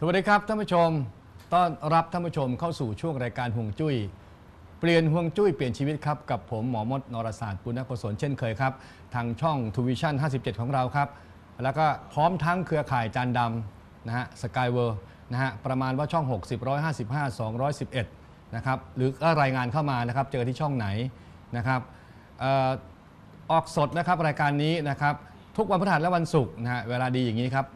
สวัสดีครับท่านผู้ชม ต้อนรับท่านผู้ชมเข้าสู่ช่วงรายการห่วงจุ้ย เปลี่ยนห่วงจุ้ยเปลี่ยนชีวิตครับ กับผมหมอมดนรศาสตร์ปุณณกศลเช่นเคยครับ ทางช่องทูวิชั่น 57 ของเราครับ แล้วก็พร้อมทั้งเครือข่ายจานดำนะฮะสกายเวิร์นะฮะประมาณว่าช่อง 60 155 211 นะครับหรือก็รายงานเข้ามานะครับ เจอที่ช่องไหนนะครับเอ่อออกสดนะครับรายการนี้นะครับทุกวันพฤหัสและวันศุกร์นะฮะเวลาดีอย่างนี้ครับ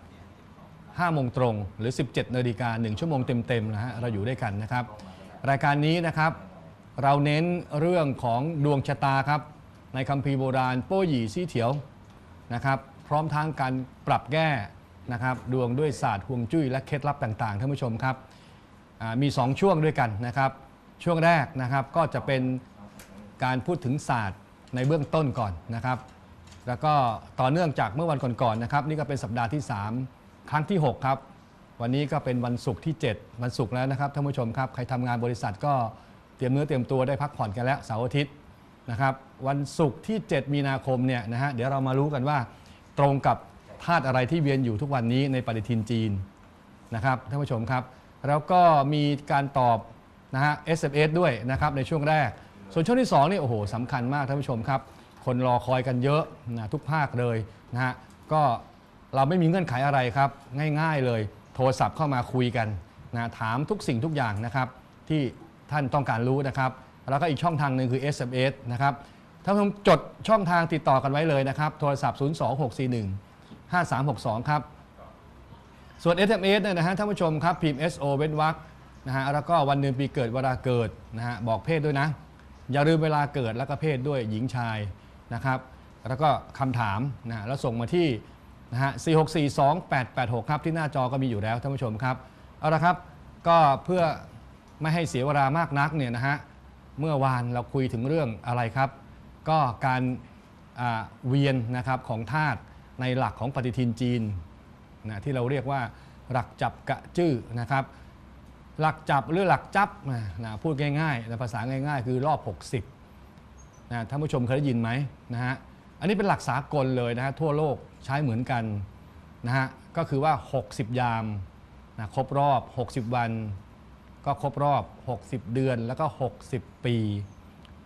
5โมงตรงหรือ 17นาฬิกา1ชั่วโมงเต็มๆนะฮะเราอยู่ด้วยกันนะครับ รายการนี้นะครับเราเน้นเรื่องของดวงชะตาครับ ในคัมภีร์โบราณโป้หยี่ซี่เถียวนะครับ พร้อมทั้งการปรับแก้นะครับ ดวงด้วยศาสตร์ฮวงจุ้ยและเคล็ดลับต่างๆท่านผู้ชมครับมี 2 ช่วงด้วยกันนะครับ ช่วงแรกนะครับก็จะเป็นการพูดถึงศาสตร์ในเบื้องต้นก่อนนะครับ แล้วก็ต่อเนื่องจากเมื่อวันก่อนๆนะครับ นี่ก็เป็นสัปดาห์ที่ 3 ครั้งที่ 6 ครับ วันนี้ก็เป็นวันศุกร์ที่ 7 วันศุกร์แล้วนะครับท่านผู้ชมครับ ใครทำงานบริษัทก็เตรียมเนื้อเตรียมตัวได้พักผ่อนกันแล้วเสาร์อาทิตย์นะครับวันศุกร์ที่ 7 มีนาคมเนี่ยนะฮะเดี๋ยวเรามารู้กันว่า ตรงกับธาตุอะไรที่เวียนอยู่ทุกวันนี้ในปฏิทินจีนนะครับท่านผู้ชมครับ แล้วก็มีการตอบนะฮะ SMS ด้วยนะครับในช่วงแรก ส่วนช่วงที่2นี่โอ้โหสำคัญมากท่านผู้ชมครับ คนรอคอยกันเยอะนะทุกภาคเลยนะฮะก็ เราไม่มีเงื่อนไขอะไรครับ ง่าย ๆเลย โทรศัพท์เข้ามาคุยกันนะถามทุกสิ่งทุกอย่างนะครับ ที่ท่านต้องการรู้นะครับ แล้วก็อีกช่องทางหนึ่งคือ SMS นะครับท่านผู้ชมจดช่องทางติดต่อกันไว้เลยนะครับ โทรศัพท์ 02641 5362 ครับ ส่วน SMS เนี่ยนะฮะท่านผู้ชมครับพิมพ์ SO เว้นวรรคนะฮะแล้วก็วันเดือนปีเกิดเวลาเกิดนะฮะบอกเพศด้วยนะ อย่าลืมเวลาเกิดแล้วก็เพศด้วยหญิงชายนะครับ แล้วก็คำถามนะฮะแล้วส่งมาที่ นะฮะ4642886 ครับ ที่หน้าจอก็มีอยู่แล้วท่านผู้ชมครับ เอาละครับ ก็เพื่อไม่ให้เสียเวลามากนักเนี่ยนะฮะ เมื่อวานเราคุยถึงเรื่องอะไรครับ ก็การเวียนนะครับของธาตุในหลักของปฏิทินจีนนะที่เราเรียกว่าหลักจับกะจื้อนะครับ หลักจับหรือหลักจับนะพูดง่ายๆในภาษาง่ายๆ คือรอบ 60นะท่านผู้ชมเคยได้ยินไหมนะฮะ อันนี้เป็นหลักสากลเลยนะฮะทั่วโลกใช้เหมือนกันนะฮะก็คือว่า 60 ยามนะครบรอบ 60 วัน ก็ครบรอบ 60 เดือนแล้วก็ 60 ปี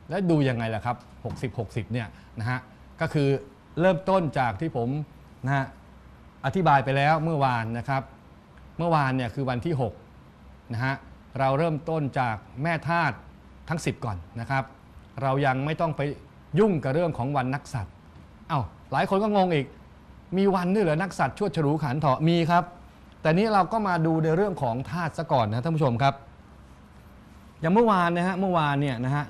แล้วดูยังไงล่ะครับ 60 60เนี่ยนะฮะก็คือเริ่มต้นจากที่ผมนะฮะอธิบายไปแล้วเมื่อวานนะครับ เมื่อวานเนี่ยคือวันที่6นะฮะเราเริ่มต้นจากแม่ธาตุทั้ง 10 ก่อนนะครับ เรายังไม่ต้องไปยุ่งกับเรื่องของวันนักสัตว์ อา้าหลายคนก็งงอีก มีวันด้วยเหรอนักสัตว์ชวดฉลูขันเถาะมีครับ แต่นี้เราก็มาดูในเรื่องของธาตุซะก่อนนะท่านผู้ชมครับ อย่างเมื่อวานนะฮะเมื่อวานเนี่ยนะฮะ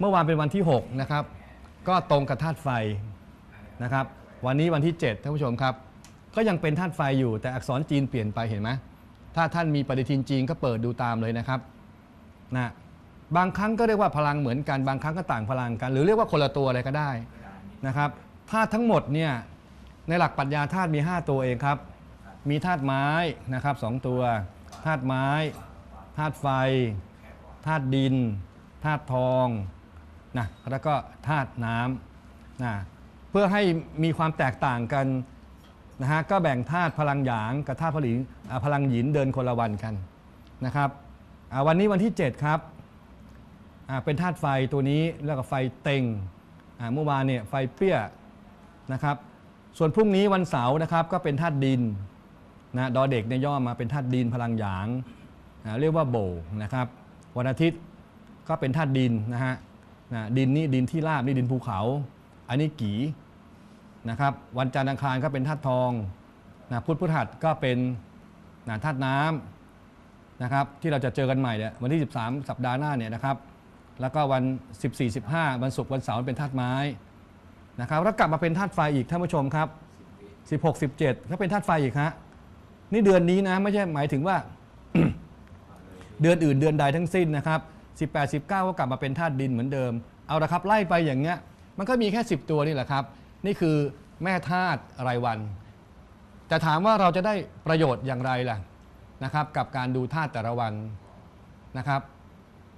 เมื่อวานเป็นวันที่6นะครับก็ตรงกับธาตุไฟนะครับวันนี้วันที่7ท่านผู้ชมครับ ก็ยังเป็นธาตุไฟอยู่แต่อักษรจีนเปลี่ยนไปเห็นไหมถ้าท่านมีปฏิทินจีนก็เปิดดูตามเลยนะครับนะบางครั้งก็เรียกว่าพลังเหมือนกันบางครั้งก็ต่างพลังกัน หรือเรียกว่าคนละตัวอะไรก็ได้นะครับ ธาตุทั้งหมดเนี่ยในหลักปรัชญาธาตุมี 5 ตัวเองครับ มีธาตุไม้นะครับสองตัวธาตุไม้ธาตุไฟธาตุดินธาตุทองนะแล้วก็ธาตุน้ำนะเพื่อให้มีความแตกต่างกันนะฮะก็แบ่งธาตุพลังหยางกับธาตุพลังพลังหยินเดินคนละวันกันนะครับอ่าวันนี้วันที่ 7 ครับอ่าเป็นธาตุไฟตัวนี้แล้วก็ไฟเต็งอ่าเมื่อวานเนี่ยไฟเปี้ย นะครับ ส่วนพรุ่งนี้วันเสาร์นะครับก็เป็นธาตุดินนะดอเด็กเนี่ยย่อมาเป็นธาตุดินพลังหยางอ่าเรียกว่าโบนะครับ วันอาทิตย์ก็เป็นธาตุดินนะฮะนะดินนี่ดินที่ราบนี่ดินภูเขา อันนี้กีนะครับ วันจันทร์อังคารก็เป็นธาตุทองนะพุธพฤหัสก็เป็นนะธาตุน้ำนะครับที่เราจะเจอกันใหม่เนี่ยวันที่ 13 สัปดาห์หน้าเนี่ยนะครับ แล้วก็วัน 14 15 วันศุกร์วันเสาร์เป็นธาตุไม้ นะครับแล้วกลับมาเป็นธาตุไฟอีกท่านผู้ชมครับ 16 17ก็เป็นธาตุไฟอีกฮะนี่เดือนนี้นะไม่ใช่หมายถึงว่า เดือนอื่นเดือนใดทั้งสิ้นนะครับ 18 19 ก็กลับมาเป็นธาตุดินเหมือนเดิม เอาละครับไล่ไปอย่างเงี้ยมันก็มีแค่ 10 ตัวนี่แหละครับ นี่คือแม่ธาตุรายวันแต่ถามว่าเราจะได้ประโยชน์อย่างไรล่ะนะครับกับการดูธาตุแต่ละวันนะครับ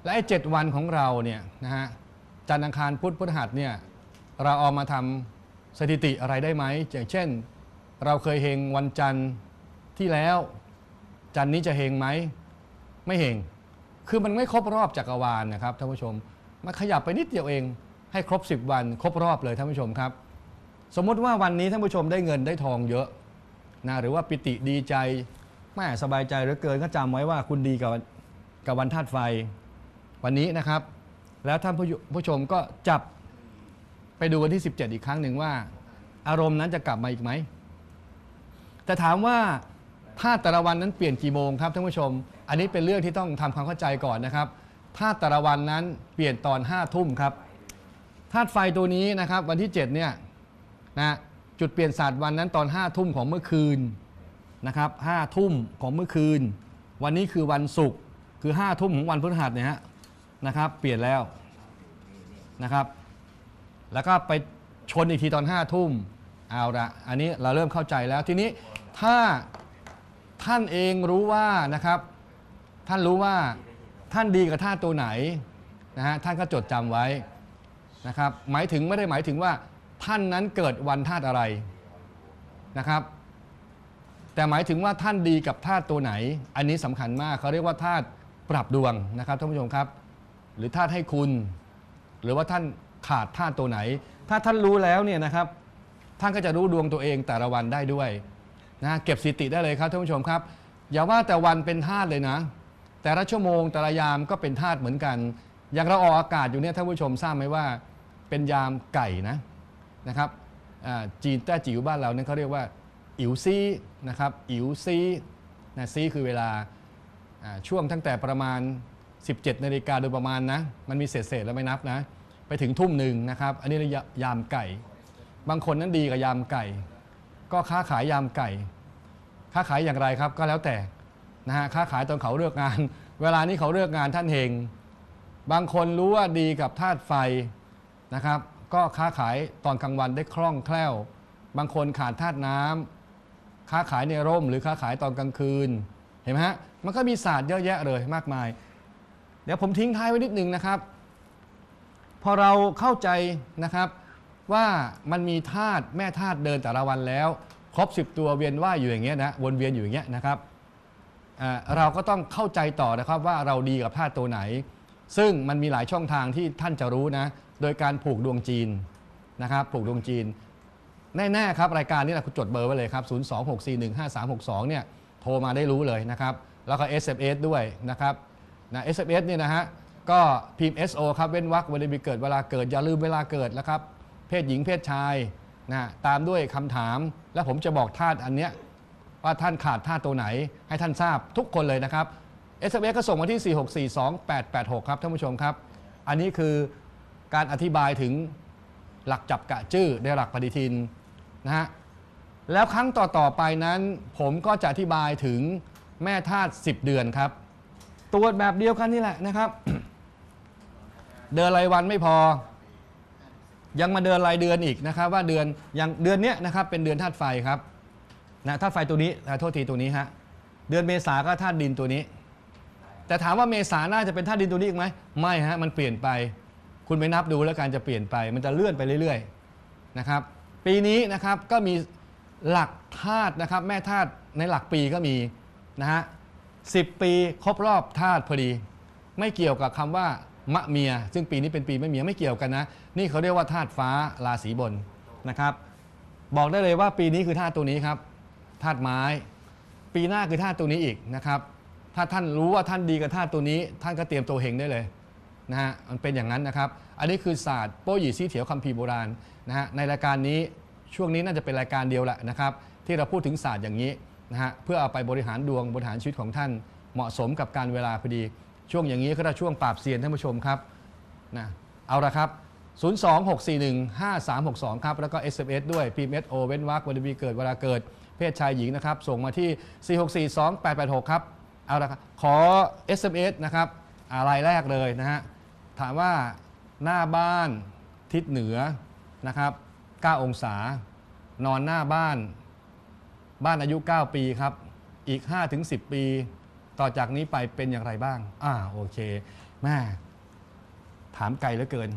และไอ้เจ็ดวันของเราเนี่ยนะฮะจันทร์อังคารพุธพฤหัสเนี่ย เราเอามาทำสถิติอะไรได้ไหมอย่างเช่น เราเคยเฮงวันจันทร์ที่แล้ว จันทร์นี้จะเฮงไหมไม่เฮงคือมันไม่ครบรอบจักรวาลนะครับท่านผู้ชมมันขยับไปนิดเดียวเอง ให้ครบ 10 วัน ครบรอบเลยท่านผู้ชมครับ สมมติว่าวันนี้ท่านผู้ชมได้เงินได้ทองเยอะนะหรือว่าปิติดีใจแม่สบายใจเหลือเกินก็จำไว้ว่าคุณดีกับกับวันธาตุไฟวันนี้นะครับ แล้วท่านผู้ชมก็จับ ไปดูวันที่ 17 อีกครั้งหนึ่งว่า อารมณ์นั้นจะกลับมาอีกไหม แต่ถามว่าธาตุแต่ละวันนั้นเปลี่ยนกี่โมงครับท่านผู้ชม อันนี้เป็นเรื่องที่ต้องทำความเข้าใจก่อนนะครับธาตุแต่ละวันนั้นเปลี่ยนตอน5้าทุ่มครับธาตุไฟตัวนี้นะครับ วันที่ 7 เนี่ยนะจุดเปลี่ยนศาสตร์วันนั้นตอน5้าทุ่มของเมื่อคืนนะครับห้าทุ่มของเมื่อคืน วันนี้คือวันศุกร์คือ5้าทุ่มของวันพฤหัสเนี่ยนะครับ เปลี่ยนแล้วนะครับ แล้วก็ไปชนอีกทีตอน5้าทุ่มเอาละอันนี้เราเริ่มเข้าใจแล้วทีนี้ถ้าท่านเองรู้ว่านะครับ ท่านรู้ว่าท่านดีกับท่าตุตัวไหนนะฮะท่านก็จดจำไว้นะครับ หมายถึงไม่ได้หมายถึงว่าท่านนั้นเกิดวันธาตุอะไรนะครับ แต่หมายถึงว่าท่านดีกับธาตุตัวไหน อันนี้สำคัญมากเขาเรียกว่าธาตุปรับดวงนะครับท่านผู้ชมครับ หรือธาตุให้คุณ หรือว่าท่าน ขาดธาตุตัวไหน ถ้าท่านรู้แล้วเนี่ยนะครับท่านก็จะรู้ดวงตัวเองแต่ละวันได้ด้วยนะเก็บสติได้เลยครับท่านผู้ชมครับ อย่าว่าแต่วันเป็นธาตุเลยนะ แต่ละชั่วโมงแต่ละยามก็เป็นธาตุเหมือนกัน อย่างเราออกอากาศอยู่เนี่ยท่านผู้ชมทราบไหมว่า เป็นยามไก่นะนะครับจีนแต้จิ๋วบ้านเราเนี่ยเขาเรียกว่าอิ๋วซีนะครับอิ๋วซีนะซีคือเวลาช่วงตั้งแต่ประมาณ 17นาฬิกาโดยประมาณนะมันมีเศษเศษๆแล้วไม่นับนะ ไปถึงทุ่มหนึ่งนะครับ อันนี้ยยามไก่ บางคนนั้นดีกับยามไก่ ก็ค้าขายยามไก่ ค้าขายอย่างไรครับก็แล้วแต่นะฮะค้าขายตอนเขาเลิกงาน เวลานี้เขาเลิกงานท่านเฮงบางคนรู้ว่าดีกับธาตุไฟนะครับ ก็ค้าขายตอนกลางวันได้คล่องแคล่ว บางคนขาดธาตุน้ำค้าขายในร่ม หรือค้าขายตอนกลางคืน เห็นไหมฮะมันก็มีศาสตร์เยอะแยะเลยมากมาย เดี๋ยวผมทิ้งท้ายไว้นิดนึงนะครับ อเราเข้าใจนะครับว่ามันมีธาตุแม่ธาตุเดินแต่ละวันแล้ว ครบ 10 ตัวเวียนว่ายอยู่อย่างเงี้ยนะวนเวียนอยู่อย่างเงี้ยนะครับเราก็ต้องเข้าใจต่อนะครับว่าเราดีกับธาตุตัวไหน ซึ่งมันมีหลายช่องทางที่ท่านจะรู้นะโดยการผูกดวงจีนนะครับผูกดวงจีนแน่ๆครับรายการนี้แหละคุณจดเบอร์ไว้เลยครับ 026415362 เนี่ยโทรมาได้รู้เลยนะครับ แล้วก็ SMS ด้วยนะครับนะ SMS เนี่ยนะฮะ ก็พิมพ์ SO ครับเว้นวรรควันเดือนปีเกิดเวลาเกิดอย่าลืมเวลาเกิดนะครับ เพศหญิงเพศชายนะตามด้วยคำถาม แล้วผมจะบอกธาตุอันเนี้ยว่าท่านขาดธาตุตัวไหน ให้ท่านทราบทุกคนเลยนะครับ SMS ก็ส่งมาที่ 4642886 ครับท่านผู้ชมครับ อันนี้คือการอธิบายถึงหลักจับกะจื้อในหลักปฏิทินนะฮะแล้วครั้งต่อๆไปนั้น ผมก็จะอธิบายถึงแม่ธาตุ10 เดือนครับ ตรวจแบบเดียวกันนี่แหละนะครับ เดินรายวันไม่พอ ยังมาเดินรายเดือนอีกนะครับ ว่าเดือนอย่างเดือนเนี้ยนะครับเป็นเดือนธาตุไฟครับนะธาตุไฟตัวนี้อ่าโทษทีตัวนี้ฮะเดือนเมษาก็ธาตุดินตัวนี้ แต่ถามว่าเมษาน่าจะเป็นธาตุดินตัวนี้อีกไหมไม่ฮะมันเปลี่ยนไป คุณไปนับดูแล้วการจะเปลี่ยนไป มันจะเลื่อนไปเรื่อยๆนะครับ ปีนี้นะครับก็มีหลักธาตุนะครับ แม่ธาตุในหลักปีก็มีนะฮะสิปีครบรอบธาตุพอดี ไม่เกี่ยวกับคำว่า มะเมีย ซึ่งปีนี้เป็นปีมะเมียไม่เกี่ยวกันนะ นี่เขาเรียกว่าธาตุฟ้าราศีบนนะครับ บอกได้เลยว่าปีนี้คือธาตุตัวนี้ครับธาตุไม้ ปีหน้าคือธาตุตัวนี้อีกนะครับ ถ้าท่านรู้ว่าท่านดีกับธาตุตัวนี้ ท่านก็เตรียมตัวเฮงได้เลยนะฮะมันเป็นอย่างนั้นนะครับ อันนี้คือศาสตร์โป้หยี่ซี่เถียวคัมภีร์โบราณนะฮะในรายการนี้ช่วงนี้น่าจะเป็นรายการเดียวแหละนะครับ ที่เราพูดถึงศาสตร์อย่างนี้นะฮะเพื่อเอาไปบริหารดวงบริหารชีวิตของท่านเหมาะสมกับการเวลาพอดี ช่วงอย่างนี้ก็จะช่วงปราบเซียนท่านผู้ชมครับนะเอาละครับ 026415362 ครับ แล้วก็ SMS ด้วย PMS O เว้นวรรควันดีเกิดเวลาเกิด เพศชายหญิงนะครับ ส่งมาที่ 4642886 ครับ เอาละครับ ขอ SMS นะครับอะไรแรกเลยนะฮะ ถามว่าหน้าบ้านทิศเหนือนะครับ 9 องศา นอนหน้าบ้าน บ้านอายุ 9 ปีครับ อีก 5-10 ปี ต่อจากนี้ไปเป็นอย่างไรบ้างอ่าโอเคแม่ถามไกลเหลือเกิน